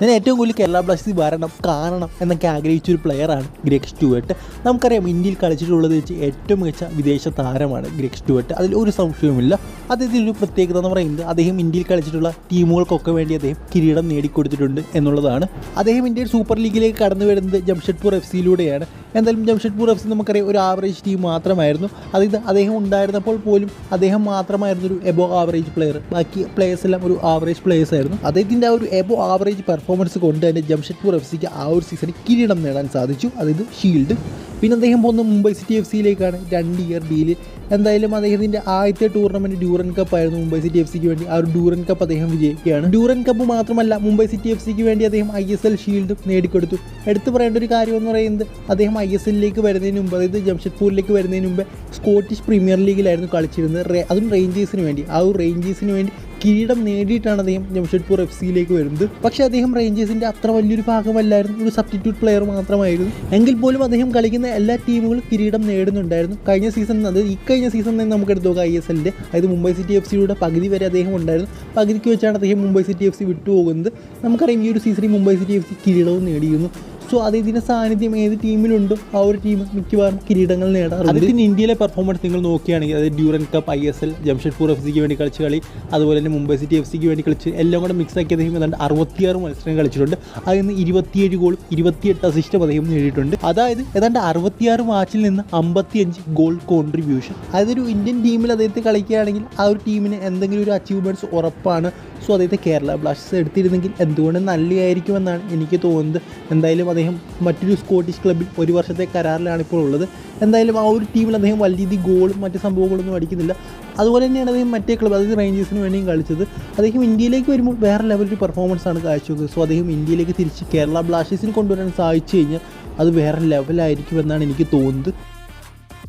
ഞാൻ ഏറ്റവും കൂടുതൽ കേരള ബ്ലാസ്റ്റേഴ്സ് വരണം കാണണം എന്നൊക്കെ ആഗ്രഹിച്ച ഒരു പ്ലെയറാണ് ഗ്രെഗ് സ്റ്റുവേർട്ട് നമുക്കറിയാം ഇന്ത്യയിൽ കളിച്ചിട്ടുള്ളത് വെച്ച് ഏറ്റവും മികച്ച വിദേശ താരമാണ് ഗ്രെഗ് സ്റ്റുവേർട്ട് അതിൽ ഒരു സംശയവുമില്ല. അദ്ദേഹത്തിന്റെ ഒരു പ്രത്യേകത എന്ന് പറയുന്നത് അദ്ദേഹം ഇന്ത്യയിൽ കളിച്ചിട്ടുള്ള ടീമുകൾക്കൊക്കെ വേണ്ടി അദ്ദേഹം കിരീടം നേടിക്കൊടുത്തിട്ടുണ്ട് എന്നുള്ളതാണ്. അദ്ദേഹം ഇന്ത്യയുടെ സൂപ്പർ ലീഗിലേക്ക് കടന്നു വരുന്നത് ജംഷഡ്പൂർ എഫ് സിയിലൂടെയാണ് എന്തായാലും ജംഷഡ്പൂർ എഫ് സി നമുക്കറിയാം ഒരു ആവറേജ് ടീം മാത്രമായിരുന്നു. അതായത് അദ്ദേഹം ഉണ്ടായിരുന്നപ്പോൾ പോലും അദ്ദേഹം മാത്രമായിരുന്നു ഒരു എബോ ആവറേജ് പ്ലെയർ ബാക്കി പ്ലേയേഴ്സ് എല്ലാം ഒരു ആവറേജ് പ്ലേയേഴ്സ് ആയിരുന്നു. അദ്ദേഹത്തിന്റെ ആ ഒരു എബോ ആവറേജ് പെർഫോമൻസ് കൊണ്ട് തന്നെ ജംഷഡ്പൂർ എഫ് സിക്ക് ആ ഒരു സീസണിൽ കിരീടം നേടാൻ സാധിച്ചു. അതായത് ഷീൽഡ് പിന്നെ അദ്ദേഹം പോകുന്ന മുംബൈ സിറ്റി എഫ് സിയിലേക്കാണ് രണ്ട് ഇയർ ഡീൽ എന്തായാലും അദ്ദേഹത്തിന്റെ ആദ്യത്തെ ടൂർണമെന്റ് ഡ്യൂറൻ കപ്പ് ആയിരുന്നു മുംബൈ സിറ്റി എഫ് സിക്ക് വേണ്ടി. ആ ഒരു ഡ്യൂറൻ കപ്പ് അദ്ദേഹം വിജയിക്കുകയാണ്. ഡ്യൂറൻ കപ്പ് മാത്രമല്ല മുംബൈ സിറ്റി എഫ് സിക്ക് വേണ്ടി അദ്ദേഹം ഐ എസ് എൽ ഷീൽഡും നേടിക്കൊടുത്തു. എടുത്തു പറയേണ്ട ഒരു കാര്യം എന്ന് പറയുന്നത് അദ്ദേഹം ഐ എസ് എല്ലിലേക്ക് വരുന്നതിന് മുമ്പ് അതായത് ജംഷഡ്പൂരിലേക്ക് വരുന്നതിന് മുമ്പ് സ്കോട്ടിഷ് പ്രീമിയർ ലീഗിലായിരുന്നു കളിച്ചിരുന്നത്. അതും റേഞ്ചേഴ്സിന് വേണ്ടി. ആ ഒരു റേഞ്ചേഴ്സിന് വേണ്ടി കിരീടം നേടിയിട്ടാണ് അദ്ദേഹം ജംഷഡ്പൂർ എഫ് സിയിലേക്ക് വരുന്നത്. പക്ഷേ അദ്ദേഹം റേഞ്ചേഴ്സിന്റെ അത്ര വലിയൊരു ഭാഗമല്ലായിരുന്നു. ഒരു സബ്സ്റ്റിറ്റ്യൂട്ട് പ്ലെയർ മാത്രമായിരുന്നു. എങ്കിൽ പോലും അദ്ദേഹം കളിക്കുന്ന എല്ലാ ടീമുകളും കിരീടം നേടുന്നുണ്ടായിരുന്നു. കഴിഞ്ഞ സീസൺ അത് ഈ കഴിഞ്ഞ സീസണിൽ തന്നെ നമുക്ക് എടുത്തു നോക്കാം ഐ എസ് എല്ലിന്റെ അതായത് മുംബൈ സിറ്റി എഫ് സിയുടെ പകുതി വരെ അദ്ദേഹം ഉണ്ടായിരുന്നു. പകുതിക്ക് വെച്ചാണ് അദ്ദേഹം മുംബൈ സിറ്റി എഫ് സി വിട്ടുപോകുന്നത്. നമുക്കറിയാം ഈ ഒരു സീസണിൽ മുംബൈ സിറ്റി എഫ് സി കിരീടവും നേടിയിരുന്നു. സോ അദ്ദേഹത്തിന്റെ സാന്നിധ്യം ഏത് ടീമിലുണ്ടോ ആ ഒരു ടീം മിക്കവാറും കിരീടങ്ങൾ നേടാറുണ്ട്. അദ്ദേഹത്തിന് ഇന്ത്യയിലെ പെർഫോമൻസ് നിങ്ങൾ നോക്കുകയാണെങ്കിൽ അതായത് Durand cup I S L Jamshedpur F സിക്ക് വേണ്ടി കളിച്ച കളി അതുപോലെ തന്നെ മുംബൈ സിറ്റി എഫ് സിക്ക് വേണ്ടി കളിച്ച് എല്ലാം കൂടെ മിക്സ് ആക്കി അദ്ദേഹം ഏതാണ്ട് അറുപത്തിയാറ് മത്സരം കളിച്ചിട്ടുണ്ട്. അതിൽ നിന്ന് ഇരുപത്തിയേഴ് ഗോളും ഇരുപത്തിയെട്ട് അസിസ്റ്റും അദ്ദേഹം നേടിയിട്ടുണ്ട്. അതായത് ഏതാണ്ട് അറുപത്തിയാറ് മാച്ചിൽ നിന്ന് അമ്പത്തിയഞ്ച് ഗോൾ കോൺട്രിബ്യൂഷൻ അതൊരു ഇന്ത്യൻ ടീമിൽ അദ്ദേഹത്തെ കളിക്കുകയാണെങ്കിൽ ആ ഒരു ടീമിന് എന്തെങ്കിലും ഒരു അച്ചീവ്മെന്റ്സ് ഉറപ്പാണ്. സോ അദ്ദേഹത്തെ കേരള ബ്ലാസ്റ്റേഴ്സ് എടുത്തിരുന്നെങ്കിൽ എന്തുകൊണ്ട് നല്ലതായിരിക്കുമെന്നാണ് എനിക്ക് തോന്നുന്നത്. എന്തായാലും അദ്ദേഹം മറ്റൊരു സ്കോട്ടിഷ് ക്ലബിൽ ഒരു വർഷത്തെ കരാറിലാണ് ഇപ്പോൾ ഉള്ളത്. എന്തായാലും ആ ഒരു ടീമിൽ അദ്ദേഹം വലിയ രീതിയിൽ ഗോളും മറ്റു സംഭവങ്ങളൊന്നും അടിക്കുന്നില്ല. അതുപോലെ തന്നെയാണ് അദ്ദേഹം മറ്റേ ക്ലബ്ബ് അതായത് റേഞ്ചേഴ്സിന് വേണ്ടിയും കളിച്ചത്. അദ്ദേഹം ഇന്ത്യയിലേക്ക് വരുമ്പോൾ വേറെ ലെവലൊരു പെർഫോമൻസ് ആണ് കാഴ്ചവെച്ചത് സോ അദ്ദേഹം ഇന്ത്യയിലേക്ക് തിരിച്ച് കേരള ബ്ലാസ്റ്റേഴ്സിന് കൊണ്ടുവരാൻ സാധിച്ചു കഴിഞ്ഞാൽ അത് വേറെ ലെവലായിരിക്കുമെന്നാണ് എനിക്ക് തോന്നുന്നത്.